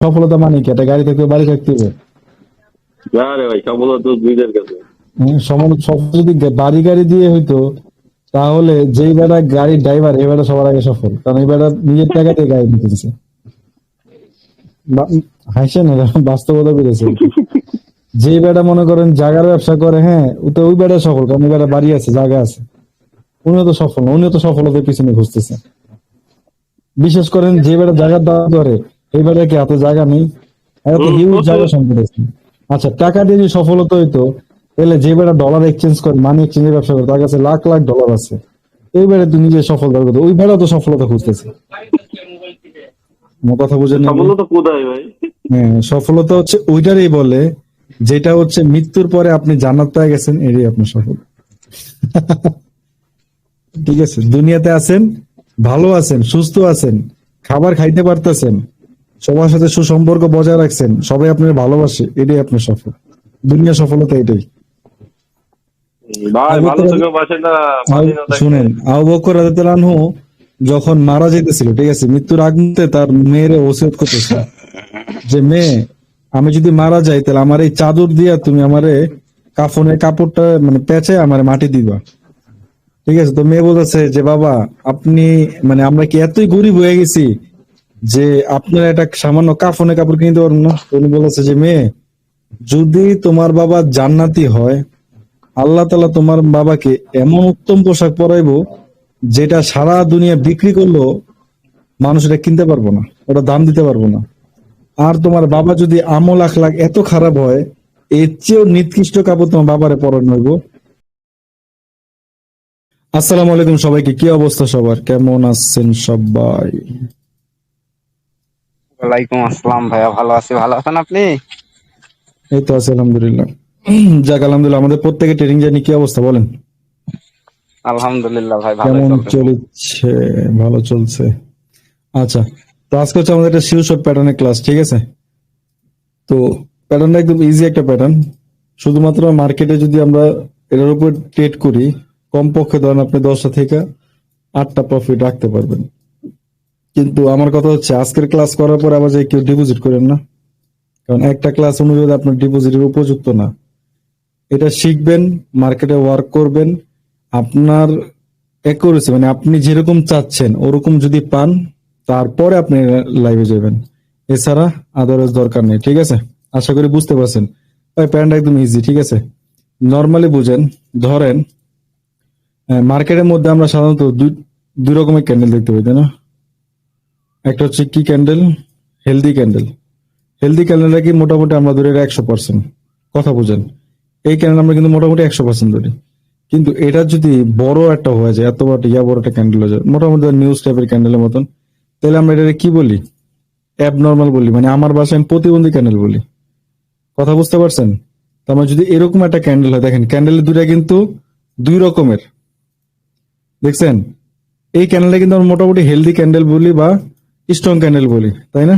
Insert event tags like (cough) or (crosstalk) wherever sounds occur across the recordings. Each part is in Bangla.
সফলতা মানে কি? একটা গাড়ি থাকতে বাড়ি থাকতে হবে? না রে ভাই সফলতা তো দুইদের কাছে। সফল সফল যদি বাড়ি গাড়ি দিয়ে হইতো তাহলে যেই বেড়া গাড়ির ড্রাইভার এই বেড়া সবার আগে সফল। কারণ এই বেড়া নিজের টাকা দিয়ে গাড়ি নিতেছে হাসেন বাস্তবতা বেড়েছে যে বেড়া মনে করেন জায়গার ব্যবসা করে হ্যাঁ তো ওই বেটা সফল কারণ ওই বেড়া বাড়ি আছে জায়গা আছে। উনিও তো সফল উনিও তো সফলতার পিছনে ঘুরতেছে। বিশেষ করেন যে বেটা জায়গার দাম করে এই বেড়া কি হাতে জায়গা নেই? এত হিউজ জায়গা সম্পদ আছে আচ্ছা টাকা দিয়ে যদি সফলতা হইতো তাহলে যে বেড়া ডলার এক্সচেঞ্জ করে মানি এক্সচেঞ্জের ব্যবসা করে তার কাছে লাখ লাখ ডলার আছে। এই বেড়া তুই নিজে সফলতা করতো ওই বেড়া তো সফলতা খুঁজতেছে। আমার কথা বুঝেন সফলতা কোথায় ভাই? হ্যাঁ সফলতা হচ্ছে ওইটারই বলে যেটা হচ্ছে মৃত্যুর পরে আপনি জান্নাত পেয়ে গেছেন এটাই আপনার সফল। ঠিক আছে দুনিয়াতে আছেন ভালো আছেন সুস্থ আছেন খাবার খাইতে পারতেছেন সবার সাথে সুসম্পর্ক বজায় রাখছেন সবাই আপনার ভালোবাসে এটাই আপনার সফল। দুনিয়া সফলতা এটাই। শুনেন আবু বকর যখন মারা যেতেছিল ঠিক আছে মৃত্যুর আগ মুহূর্তে তার মেয়ের ওসিয়ত করতেছে। যে মেয়ে আমি যদি মারা যাই তাহলে আমার এই চাদর দিয়া তুমি আমারে কাফনের কাপড়টা মানে পেঁচে আমার মাটি দিবা। ঠিক আছে তো মেয়ে বলতেছে যে বাবা আপনি মানে আমরা কি এতই গরিব হয়ে গেছি যে আপনার একটা সামান্য কাফনে কাপড় কিনতে পারবেন না? উনি বলেছে যে, মেয়ে, যদি তোমার বাবা জান্নাতি হয়, আল্লাহ তালা তোমার বাবাকে এমন উত্তম পোশাক পরাইবো, যেটা সারা দুনিয়া বিক্রি করল মানুষ এটা কিনতে পারব না, ওটা দাম দিতে পারব না। আর তোমার বাবা যদি আমল আখলাখ এত খারাপ হয়, এর চেয়েও নিকৃষ্ট কাপড় তোমার বাবারে পরানো হইব। আসসালামু আলাইকুম সবাইকে, কি অবস্থা সবার? কেমন আছেন সবাই? ওয়ালাইকুম আসসালাম ভাইয়া ভালো আছি। ভালো আছেন আপনি? এই তো আছে আলহামদুলিল্লাহ। যাক আলহামদুলিল্লাহ আমাদের প্রত্যেকে ট্রেনিং জানি কি অবস্থা বলেন? আলহামদুলিল্লাহ ভাই ভালো কেমন চলছে? ভালো চলছে। আচ্ছা তো আজকে হচ্ছে আমাদের একটা শর্ট প্যাটার্নের ক্লাস ঠিক আছে? তো প্যাটার্নটা একদম ইজি একটা প্যাটার্ন শুধুমাত্র মার্কেটে যদি আমরা এটার উপর ট্রেড করি কমপক্ষে ধরেন আপনি দশটা থেকে আটটা প্রফিট রাখতে পারবেন। কিন্তু আমার কথা হচ্ছে, আজকের ক্লাস করার পর আবার যে কেউ ডিপোজিট করেন না। কারণ একটা ক্লাস অনুযায়ী আপনার ডিপোজিটের উপযুক্ত না। এটা শিখবেন মার্কেটে ওয়ার্ক করবেন। আপনার অ্যাকুরেসি মানে আপনি যেরকম চাচ্ছেন, ওরকম যদি পান, তারপরে আপনি লাইভে যাবেন। এছাড়া আদারওয়াইজ দরকার নেই, ঠিক আছে? আশা করি বুঝতে পারছেন। ভাই প্যান্ট একদম ইজি ঠিক আছে? নর্মালি বুঝেন, ধরেন মার্কেটের মধ্যে আমরা সাধারণত দুই দুই রকমের ক্যান্ডেল দেখতে পাই, তাই না? একটা হচ্ছে কি ক্যান্ডেল হেলদি ক্যান্ডেল হেলদি ক্যান্ডেলটা কি মোটামুটি আমরা ধরে একশো পার্সেন্ট কথা বুঝেন। এই ক্যান্ডেল আমরা কিন্তু মোটামুটি একশো পার্সেন্ট ধরি। কিন্তু এটা যদি বড় একটা হয়ে যায়, এত বড় ইয়া বড় একটা ক্যান্ডেল হয়ে যায়, মোটামুটি নিউজ টাইপের ক্যান্ডেলের মতন, তাহলে আমরা এটাকে কি বলি? অ্যাবনর্মাল বলি। মানে আমার বাসায় আমি প্রতিবন্ধী ক্যান্ডেল বলি। কথা বুঝতে পারছেন? তার মানে যদি এরকম একটা ক্যান্ডেল হয়, দেখেন ক্যান্ডেলের দুটা কিন্তু দুই রকমের। দেখছেন? এই ক্যান্ডেলটা কিন্তু আমরা মোটামুটি হেলদি ক্যান্ডেল বলি বা স্ট্রং ক্যান্ডেল বলি, তাই না?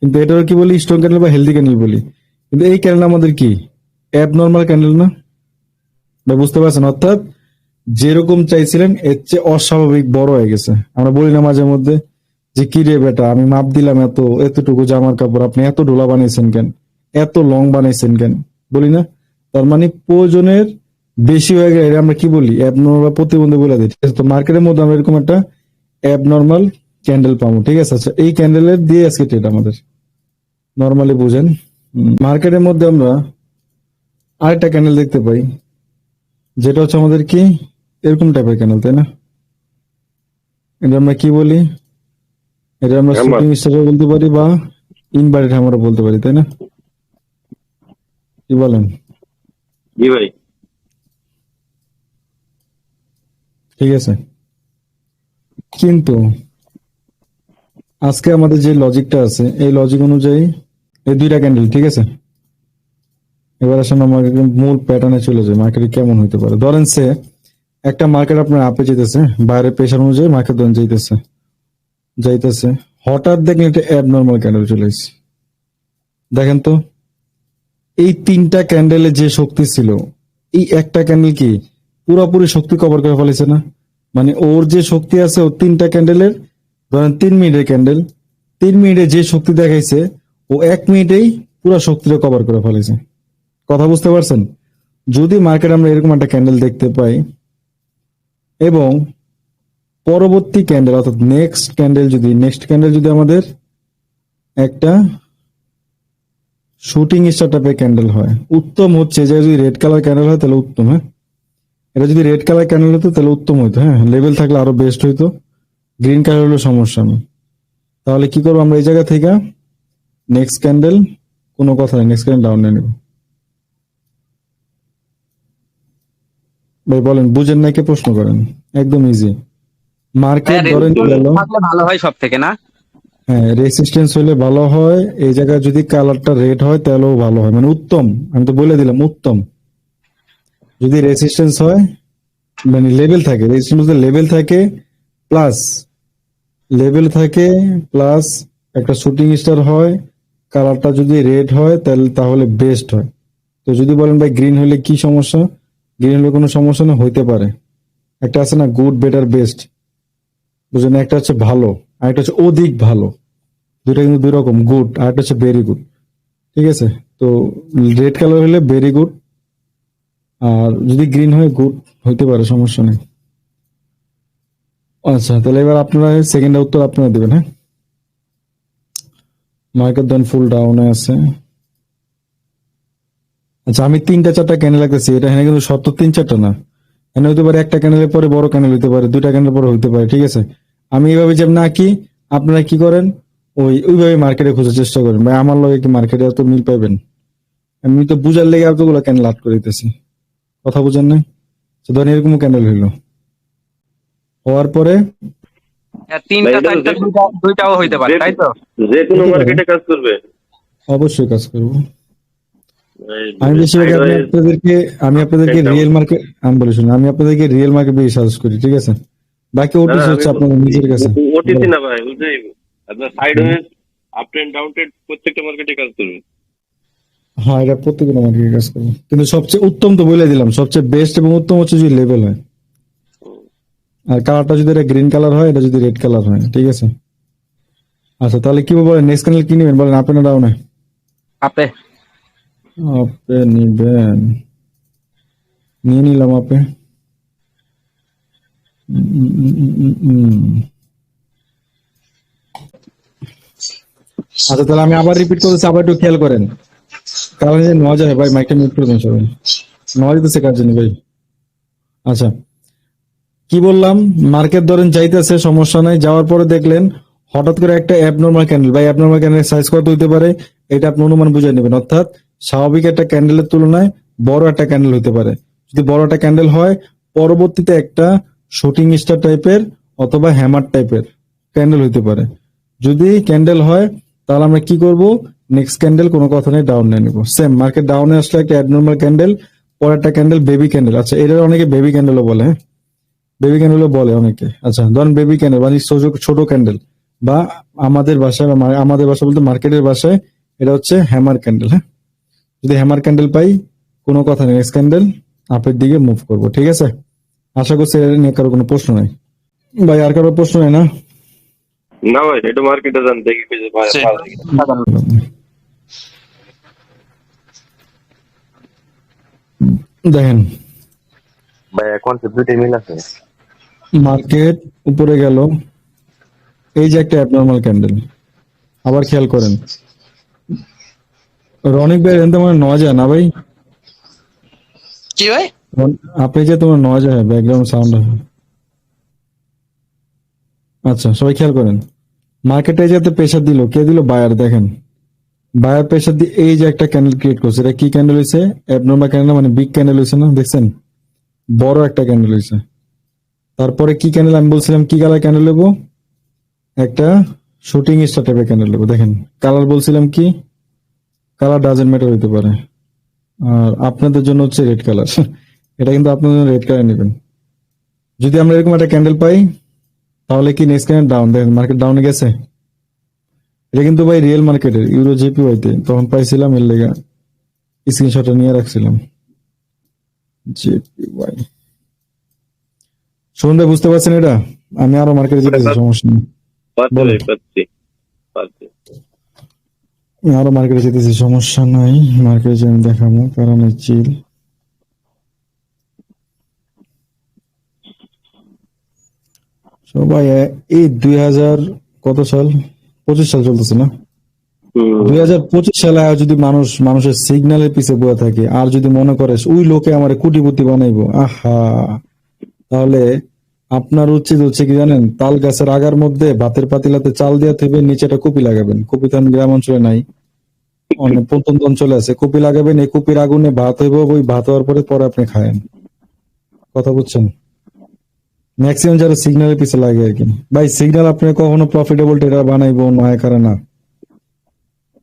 কিন্তু এটাও কি বলি? স্ট্রং ক্যান্ডেল বা হেলদি ক্যান্ডেল বলি। কিন্তু এই ক্যান্ডেল আমাদের কি? অ্যাব নর্মাল ক্যান্ডেল না? ভাই বুঝতে পারছেন? অর্থাৎ যেরকম চাইছিলেন, এর চেয়ে অস্বাভাবিক বড় হয়ে গেছে। আমরা বলি না মাঝে মধ্যে যে, কি রে বেটা, আমি মাপ দিলাম এত, এতটুকু জামার কাপড়, আপনি এত ডোলা বানিয়েছেন কেন? এত লং বানিয়েছেন কেন? বলি না। তার মানে প্রয়োজনের বেশি হয়ে গেলে আমরা কি বলি? অ্যাবনর্মাল বা প্রতিবন্ধী বলে দিই। তো মার্কেটের মধ্যে আমরা এরকম একটা অ্যাবনর্মাল ক্যান্ডেল পাবো ঠিক আছে? আচ্ছা এই ক্যান্ডেলের দিয়ে আজকে ট্রেড আমাদের। নর্মালি বুঝেন মার্কেটের মধ্যে আমরা আরেকটা ক্যান্ডেল দেখতে পাই যেটা হচ্ছে আমাদের কি? এরকম টাইপের ক্যান্ডেল তাই না? এটা আমরা কি বলি? এটা আমরা. শুটিং স্টারও বলতে পারি বা ইনভার্টেড হ্যামারও বলতে পারি তাই না? কি বলেন? জি ভাই। ঠিক আছে। কিন্তু আজকে আমাদের যে লজিকটা আছে, এই লজিক অনুযায়ী এই দুইটা ক্যান্ডেল ঠিক আছে? এবার আসলে আমার মূল প্যাটার্নে চলে যায় মার্কেটে কেমন হইতে পারে? ধরেন সে একটা মার্কেট আপনার আপে যেতেছে বাইরের প্রেশার অনুযায়ী মার্কেট ধরেন যাইতেছে যাইতেছে। হঠাৎ দেখেন একটা অ্যাবনর্মাল ক্যান্ডেল চলে এসেছে দেখেন তো, এই তিনটা ক্যান্ডেলে যে শক্তি ছিল, এই একটা ক্যান্ডেল কি পুরোপুরি শক্তি কভার করে ফেলেছে না? মানে ওর যে শক্তি আছে, ওর তিনটা ক্যান্ডেলের ধরেন তিন মিনিটের ক্যান্ডেল তিন মিনিটে যে শক্তি দেখাইছে, ও এক মিনিটেই পুরো শক্তিটা কভার করে ফেলেছে। কথা বুঝতে পারছেন? যদি মার্কেট আমরা এরকম একটা ক্যান্ডেল দেখতে পাই, এবং পরবর্তী ক্যান্ডেল অর্থাৎ নেক্সট ক্যান্ডেল যদি নেক্সট ক্যান্ডেল যদি আমাদের একটা শুটিং স্টার টাইপের ক্যান্ডেল হয়, উত্তম হচ্ছে যে যদি রেড কালার ক্যান্ডেল হয়, তাহলে উত্তম হ্যাঁ? এটা যদি রেড কালার ক্যান্ডেল হতো, তাহলে উত্তম হতো হ্যাঁ? লেভেল থাকলে আরও বেস্ট হইতো। গ্রিন কালার হলে সমস্যা নেই। তাহলে কি করব আমরা এই জায়গা থেকে? নেক্সট ক্যান্ডেল কোনো কথা নেই। নেক্সট ক্যান্ডেল ডাউন নিয়ে নেব। ভাই বলেন বুঝেন নাকি প্রশ্ন করেন। একদম ইজি মার্কেট ধরেন ভালো হয় সব থেকে না? হ্যাঁ রেসিস্টেন্স হলে ভালো হয়। এই জায়গায় যদি কালারটা রেড হয় তাহলেও ভালো হয়। মানে উত্তম। আমি তো বলে দিলাম উত্তম। যদি রেসিস্টেন্স হয় মানে লেভেল থাকে রেসিস্টেন্স লেভেল থাকে প্লাস লেভেল থাকে প্লাস একটা শুটিং স্টার হয় কালারটা যদি রেড হয়, তাহলে তাহলে বেস্ট হয়। তো যদি বলেন ভাই গ্রিন হলে কি সমস্যা? গ্রিন হলে কোনো সমস্যা না, হইতে পারে। একটা আছে না গুড বেটার বেস্ট বুঝলেন? একটা হচ্ছে ভালো আর একটা হচ্ছে অধিক ভালো। দুটা কিন্তু দুই রকম গুড আর একটা হচ্ছে ভেরি গুড ঠিক আছে? তো রেড কালার হলে ভেরি গুড আর যদি গ্রিন হয় গুড হইতে পারে, সমস্যা নেই। আচ্ছা তাহলে এবার আপনারা সেকেন্ড উত্তর আপনারা দেবেন হ্যাঁ? মার্কেট দেন ফুল ডাউনে আছে। আচ্ছা আমি তিনটা, চারটা ক্যান্ডেল লাগতেছি এটা এখানে কিন্তু সত্তর তিন, চারটা না। এখানে হতে পারে একটা ক্যান্ডেলের পরে বড় ক্যান্ডেল হতে পারে, দুইটা ক্যান্ডেল পরে হতে পারে, ঠিক আছে? আমি এইভাবে যে না কি আপনারা কি করেন? ওই, ওইভাবে মার্কেটে খোঁজার চেষ্টা করেন। ভাই, আমার লগে কি মার্কেটে এত মিল পাইবেন? আমি তো বুঝার লেগে এতগুলো ক্যান্ডেল আট করে দিতেছি। কথা বুঝেন না ধরেন এরকম ক্যান্ডেল হইল। হওয়ার পরে তিনটা ভাই, এটা তো চারটা দুইটা- দুইটাও হইতে পারে তাই তো? যে কোনো মার্কেটে কাজ করবে। অবশ্যই কাজ করব। আমি বেশিরভাগ আমি আপনাদেরকে আমি আপনাদেরকে রিয়েল মার্কেট আমি বলে শুনুন আমি আপনাদেরকে রিয়েল মার্কেট বেশি সাজেস্ট করি ঠিক আছে? বাকি না, ওটিসি হচ্ছে আপনাদের নিজের কাছে। ওটিসি না ভাই আপনার sideways up trend down trend প্রত্যেকটা মার্কেটে কাজ করবে। হ্যাঁ এটা প্রত্যেকটা মার্কেটে কাজ করব। কিন্তু সবচেয়ে উত্তম তো বলে দিলাম সবচেয়ে বেস্ট এবং উত্তম হচ্ছে যদি লেভেল হয়। আর কালারটা যদি এটা গ্রিন কালার হয় এটা যদি রেড কালার হয় ঠিক আছে? আচ্ছা তাহলে কি বলেন নেক্সট ক্যানেল কি নেবেন? বলেন আপনি না ডাউনে আপে। আপে নিবেন। নিয়ে নিলাম আপে। আচ্ছা তাহলে আমি আবার রিপিট করতেছি আবার একটু খেয়াল করেন। কারণ যে নজা হয় ভাই মাইকটা মিউট করে দেন সবাই। নয় দিতেছে কার জন্য ভাই? আচ্ছা। কি বললাম? মার্কেট ধরেন যাইতেছে, সমস্যা নাই। যাওয়ার পরে দেখলেন, হঠাৎ করে একটা অ্যাবনর্মাল ক্যান্ডেল ভাই অ্যাবনর্মাল ক্যান্ডেল সাইজ কত হইতে পারে? এটা আপনি অনুমান বুঝে নেবেন। অর্থাৎ স্বাভাবিক একটা ক্যান্ডেলের তুলনায় বড় একটা ক্যান্ডেল হতে পারে। যদি বড় একটা ক্যান্ডেল হয়, পরবর্তীতে একটা শুটিং স্টার টাইপের অথবা হ্যামার টাইপের ক্যান্ডেল হইতে পারে। যদি ক্যান্ডেল হয়, তাহলে আমরা কি করব? নেক্সট ক্যান্ডেল কোনো কথা নেই ডাউন নিয়ে নিবো। সেম মার্কেট ডাউনে আসলে একটা অ্যাবনর্মাল ক্যান্ডেল পরে একটা ক্যান্ডেল বেবি ক্যান্ডেল আচ্ছা এটা অনেকে বেবি ক্যান্ডেলও বলে হ্যাঁ? বেবি ক্যান্ডেলও বলে অনেকে। আচ্ছা ধরেন বেবি ক্যান্ডেল মানে ছোট ছোট ক্যান্ডেল বা আমাদের ভাষায় বা আমাদের ভাষা বলতে মার্কেটের ভাষায় এটা হচ্ছে হ্যামার ক্যান্ডেল হ্যাঁ? যদি হ্যামার ক্যান্ডেল পাই কোনো কথা নেই। নেক্সট ক্যান্ডেল আপের দিকে মুভ করব ঠিক আছে? আশা করছি এটা নিয়ে কারও কোনো প্রশ্ন নাই। ভাই আর কারও প্রশ্ন নেই না? না ভাই এটা মার্কেটে যান দেখি দেখেন। ভাই এখন তো দুইটাই মিল আছে। মার্কেট উপরে গেল। এই যে একটা অ্যাবনর্মাল ক্যান্ডেল আবার খেয়াল করেন। রনিক ভাই এখান থেকে মনে হয় নয় যায় না ভাই? কি ভাই? আপনি যে তোমার নয় যায় ব্যাকগ্রাউন্ড সাউন্ড হয় আচ্ছা সবাই খেয়াল করেন। মার্কেটে যাতে প্রেশার দিল কে দিল? বায়ার দেখেন। বায়ার প্রেশার দিয়ে এই যে একটা ক্যান্ডেল ক্রিয়েট করছে এটা কি ক্যান্ডেল হয়েছে অ্যাবনর্মাল ক্যান্ডেল মানে বিগ ক্যান্ডেল হয়েছে না? দেখছেন? বড় একটা ক্যান্ডেল হয়েছে তারপরে কি ক্যান্ডেল আমি বলছিলাম, কি কালার ক্যান্ডেল নেব? একটা শুটিং স্টার টাইপের ক্যান্ডেল নেব। দেখেন কালার বলছিলাম কি? কালার ডাজেন্ট ম্যাটার হইতে পারে। আর আপনাদের জন্য হচ্ছে রেড কালার (laughs) এটা কিন্তু আপনাদের জন্য রেড কালার নেবেন। যদি আমরা এরকম একটা ক্যান্ডেল পাই, তাহলে কি নেক্সট ক্যান্ডেল ডাউন দেখেন মার্কেট ডাউনে গেছে। এটা কিন্তু ভাই রিয়েল মার্কেটের ইউরো জিপি হইতে তখন পাইছিলাম এর লেগা স্ক্রিনশটটা নিয়ে রাখছিলাম। জিপি ওয়াই শুনুন ভাই বুঝতে পারছেন এটা? আমি আরও মার্কেটে যেতেছি সমস্যা নেই। পাচ্ছি আরও মার্কেটে যেতেছি সমস্যা নাই। মার্কেটে আমি দেখাবো কারণ চিল। সবাই এই দুই হাজার কত সাল? পঁচিশ সাল চলতেছে না? দুই হাজার পঁচিশ সালে আর যদি মানুষ মানুষের সিগন্যালের পিছে বয়ে থাকে আর যদি মনে করে ওই লোকে আমার কোটিপতি বানাইবো আহা। তাহলে আপনার উচিত হচ্ছে কি জানেন, তাল গাছের আগার মধ্যে ভাতের পাতিলাতে চাল দিয়া থেবে নিচেটা কপি লাগাবেন। কপি তো গ্রাম অঞ্চলে নাই। অনেক প্রত্যন্ত অঞ্চলে আছে। কপি লাগাবেন, এই কপির আগুনে ভাত হইব, ওই ভাত হওয়ার পরে পরে আপনি খায়েন। কথা বুঝছেন? ম্যাক্সিমাম যারা সিগন্যালের পিছে লাগে আর কি। ভাই সিগন্যাল আপনি কখনো প্রফিটেবল ট্রেডার বানাইবো নয় কারণ না।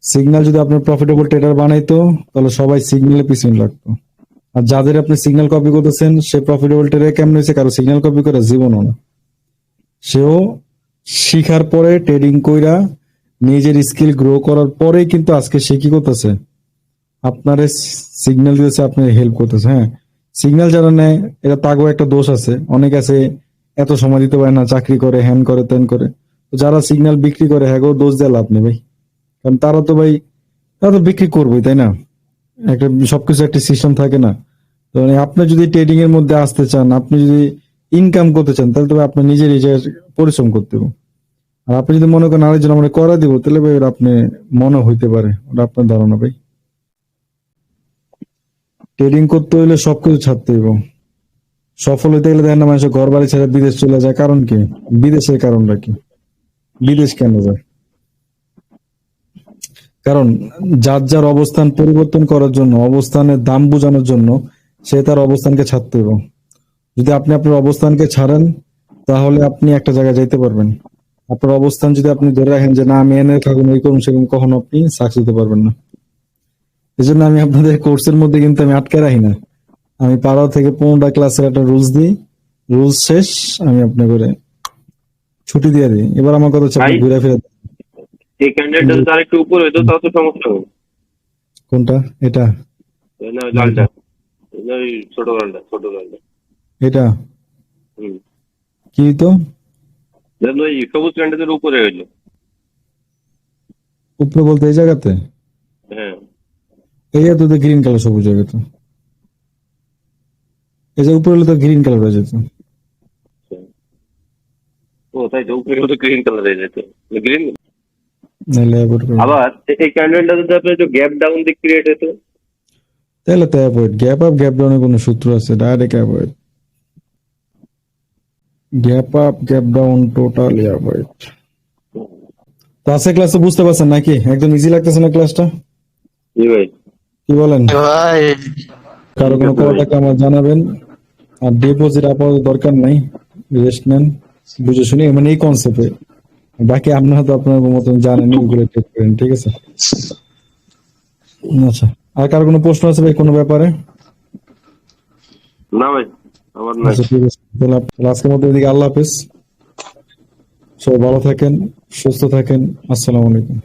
সিগন্যাল যদি আপনার প্রফিটেবল ট্রেডার বানাইতো, তাহলে সবাই সিগন্যালের পিছনে লাগতো। আর যাদের আপনি সিগন্যাল কপি করতেছেন, সে প্রফিটেবল ট্রেডার কেমন হয়েছে? কারও সিগন্যাল কপি করে জীবনও না। সেও শিখার পরে ট্রেডিং কইরা নিজের স্কিল গ্রো করার পরে কিন্তু আজকে সে কি করতেছে? আপনার সিগন্যাল দিতেছে আপনার হেল্প করতেছে হ্যাঁ। সিগন্যাল যারা নেয় এটা তাগো একটা দোষ আছে। অনেক আছে, এত সময় দিতে পারে না, চাকরি করে হ্যান করে তেন করে। যারা সিগন্যাল বিক্রি করে হ্যাঁ দোষ দেওয়া লাভ নেই ভাই। কারণ তারা তো ভাই, তারা তো বিক্রি করবোই, তাই না? একটা সবকিছু একটা সিস্টেম থাকে না। মানে আপনি যদি ট্রেডিং এর মধ্যে আসতে চান, আপনি যদি ইনকাম করতে চান, তাহলে তবে আপনার নিজের নিজের পরিশ্রম করতে হবে। আর আপনি যদি মনে করেন আরেকজন আমরা করা দিব, তাহলে ভাই ওটা আপনি মনে হইতে পারে ওটা আপনার ধারণা ভাই। ট্রেডিং করতে হইলে সবকিছু ছাড়তে হইব। সফল হইতে গেলে দেখেন না মানুষ ঘর বাড়ি ছেড়ে বিদেশ চলে যায়, কারণ কি? বিদেশের কারণটা কি? বিদেশ কেন যায়? কারণ যার যার অবস্থান পরিবর্তন করার জন্য, অবস্থানের দাম বোঝানোর জন্য সে তার অবস্থানকে ছাড়তে হবে যদি আপনি আপনার অবস্থানকে ছাড়েন তাহলে আপনি একটা জায়গায় যাইতে পারবেন। আপনার অবস্থান যদি আপনি ধরে রাখেন যে না আমি এনে থাকুন এই করুন সেরকম কখনো আপনি সাকসেস দিতে পারবেন না। এই জন্য আমি আপনাদের কোর্সের মধ্যে কিন্তু আমি আটকে রাখি না। আমি পাড়া থেকে পনেরোটা ক্লাসের একটা রুলস দিই। রুলস শেষ আমি আপনার করে ছুটি দিয়ে দিই। এবার আমার কথা হচ্ছে আপনি ঘুরে ফিরে এই ক্যান্ডিডেটটা যদি আরেকটু উপরে হইতো তাও তো সমস্যা হবে। কোনটা? এটা? না লালটা ওই ছোট লালটা ছোট লালটা এটা হুম কি তো ওই সবুজ ক্যান্ডিডেটের উপরে হইল উপরে বলতে এই জায়গাতে হ্যাঁ এই তো গ্রিন কালার সবুজ হয়ে যেত এই যে উপরে হলে তো গ্রিন কালার হয়ে যেত ও তাই তো উপরে তো গ্রিন কালার হয়ে যেত গ্রিন আবার এই ক্যান্ডিডেটটা যদি একটু গ্যাপ ডাউন দিক ক্রিয়েট হতো তাহলে তো অ্যাভয়েড। গ্যাপ আপ গ্যাপ ডাউনের কোনো সূত্র আছে? Direct avoid. Gap up gap down totally avoid. তো আজকে ক্লাসে বুঝতে পারছেন নাকি? একদম ইজি লাগতেছে না ক্লাসটা? জি ভাই। কি বলেন? ভাই। কারও কোনো টাকা আমার জানাবেন। আর ডিপোজিট আপাতত দরকার নাই। রেস্ট নেন। বুঝে শুনে মানে এই কনসেপ্টে বাকি আপনারা তো আপনার মতন জানেন ওগুলো টেক করেন ঠিক আছে? আচ্ছা। আর কার কোনো প্রশ্ন আছে ভাই কোনো ব্যাপারে? না ভাই আমার না আচ্ছা ঠিক আছে। তাহলে আজকের মতো এদিকে আল্লাহ হাফেজ। সবাই ভালো থাকেন সুস্থ থাকেন। আসসালামু আলাইকুম।